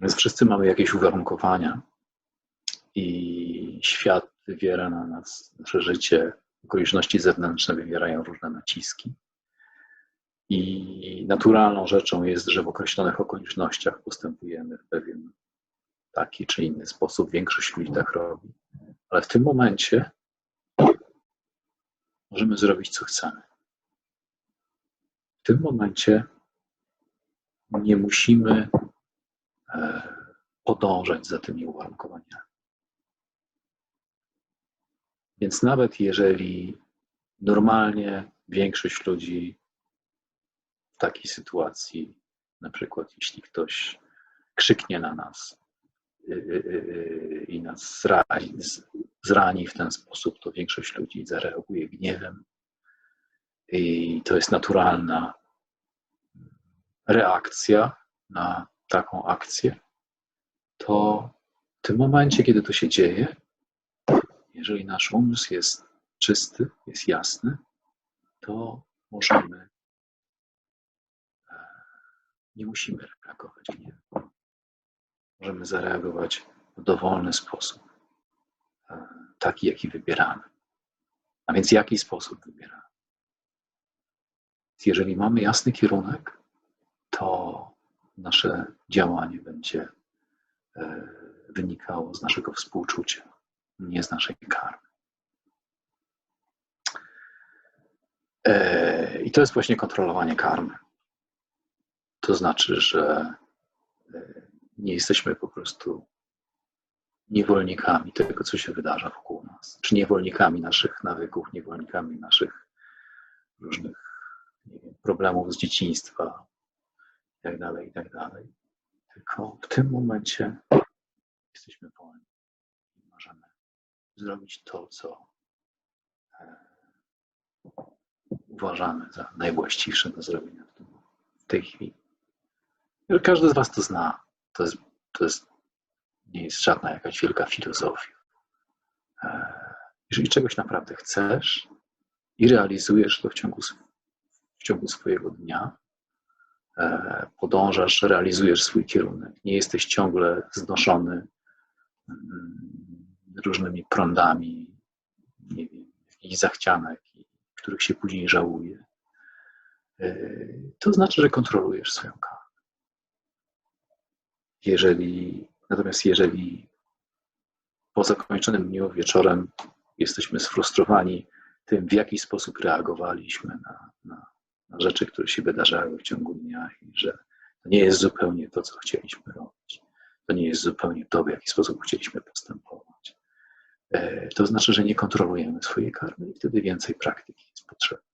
Więc wszyscy mamy jakieś uwarunkowania i świat wywiera na nas, nasze życie, okoliczności zewnętrzne wywierają różne naciski. I naturalną rzeczą jest, że w określonych okolicznościach postępujemy w pewien taki czy inny sposób. Większość ludzi tak robi. Ale w tym momencie możemy zrobić, co chcemy. W tym momencie nie musimy podążać za tymi uwarunkowaniami. Więc nawet jeżeli normalnie większość ludzi w takiej sytuacji, na przykład jeśli ktoś krzyknie na nas y, y, y, i nas zrani, zrani w ten sposób, to większość ludzi zareaguje gniewem. I to jest naturalna reakcja na taką akcję. To w tym momencie, kiedy to się dzieje, jeżeli nasz umysł jest czysty, jest jasny, to możemy, e, nie musimy reagować gniewem. Możemy zareagować w dowolny sposób, e, taki, jaki wybieramy. A więc jaki sposób wybieramy? Jeżeli mamy jasny kierunek, to nasze działanie będzie wynikało z naszego współczucia nie z naszej karmy. E, I to jest właśnie kontrolowanie karmy. To znaczy, że e, nie jesteśmy po prostu niewolnikami tego, co się wydarza wokół nas, czy niewolnikami naszych nawyków, niewolnikami naszych różnych wiem, problemów z dzieciństwa itd., tak itd. W tym momencie jesteśmy wolni i możemy zrobić to, co e, uważamy za najwłaściwsze do zrobienia w tej chwili. Każdy z Was to zna. To jest, to jest nie jest żadna jakaś wielka filozofia. E, jeżeli czegoś naprawdę chcesz i realizujesz to w ciągu, w ciągu swojego dnia, podążasz, realizujesz swój kierunek, nie jesteś ciągle znoszony mm, różnymi prądami, nie wiem, jakichś zachcianek, których się później żałuje, e, to znaczy, że kontrolujesz swoją karmę. Jeżeli, natomiast jeżeli po zakończonym dniu wieczorem jesteśmy sfrustrowani tym, w jaki sposób reagowaliśmy na, na rzeczy, które się wydarzały w ciągu dnia i że to nie jest zupełnie to, co chcieliśmy robić. To nie jest zupełnie to, w jaki sposób chcieliśmy postępować. E, to znaczy, że nie kontrolujemy swojej karmy i wtedy więcej praktyki jest potrzebne.